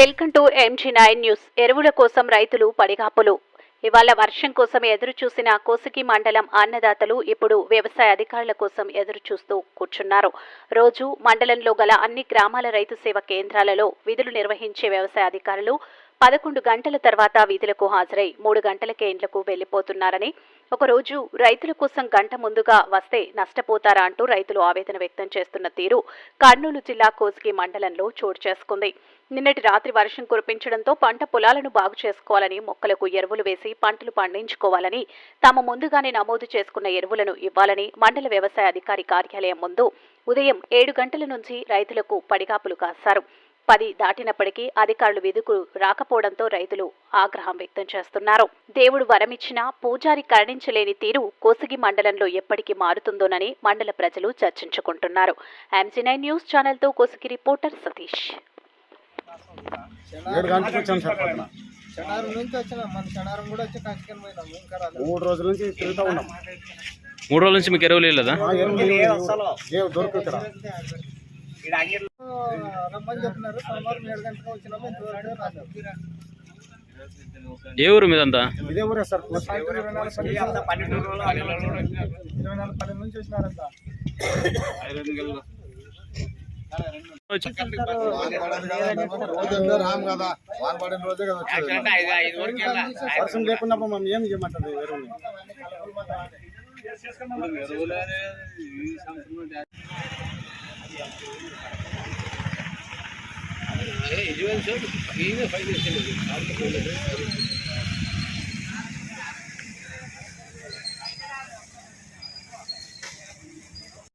Welcome to M G nine news. ఎరువుల కోసం రైతులు పడిగాపులు. ఇవాళ వర్షం కోసం ఎదురు చూసిన కోసిగి మండలం అన్నదాతలు ఇప్పుడు వ్యవసాయ అధికారుల కోసం ఎదురు చూస్తూ కూర్చున్నారు. రోజు మండలంలో గల అన్ని గ్రామాల రైతు సేవ కేంద్రాలలో విధులు నిర్వహించే వ్యవసాయ అధికారులు పదకొండు గంటల తర్వాత వీధులకు హాజరై మూడు గంటలకే ఇండ్లకు వెళ్ళిపోతున్నారని ఒకరోజు రైతుల కోసం గంట ముందుగా వస్తే నష్టపోతారా అంటూ రైతులు ఆవేదన వ్యక్తం చేస్తున్న తీరు కర్నూలు జిల్లా కోసిగి మండలంలో చోటు చేసుకుంది. నిన్నటి రాత్రి వర్షం కురిపించడంతో పంట పొలాలను బాగు చేసుకోవాలని మొక్కలకు ఎరువులు వేసి పంటలు పండించుకోవాలని తాము ముందుగానే నమోదు చేసుకున్న ఎరువులను ఇవ్వాలని మండల వ్యవసాయ అధికారి కార్యాలయం ముందు ఉదయం ఏడు గంటల నుంచి రైతులకు పడిగాపులు కాశారు. పది దాటినప్పటికీ అధికారులు విధుకు రాకపోవడంతో రైతులు ఆగ్రహం వ్యక్తం చేస్తున్నారు. దేవుడు వరమిచ్చినా పూజారి కరుణించలేని తీరు కోసిగి మండలంలో ఎప్పటికీ మారుతుందోనని మండల ప్రజలు చర్చించుకుంటున్నారు. ఎంసీ నైన్ న్యూస్ ఛానల్తో కోసిగి రిపోర్టర్ సతీష్. మూడు రోజుల నుంచి తిరుగుతూ ఉన్నాం. మూడు రోజుల నుంచి మీకు ఎరువులు లేదా ఎరువులు రమ్మని చెప్పినారు. సోమవారం ఏడు గంటలకు వచ్చినాము. ఇంతవరకు రాలేదు. ఏ ఊరు మీదంతా? ఇదే ఊరే సార్. సాయంత్రం ఇరవై నాలుగు పది ఇరవై నాలుగు పది నుంచి వచ్చినారంట. రోజు రాము కదా. వాన పడిన రోజే కదా వచ్చేది. వర్షం లేకుండా మనం ఏం చేయమంటది ఎరువుని अरे यूएन सर ये फाइनेंशियल है आप बोल रहे हैं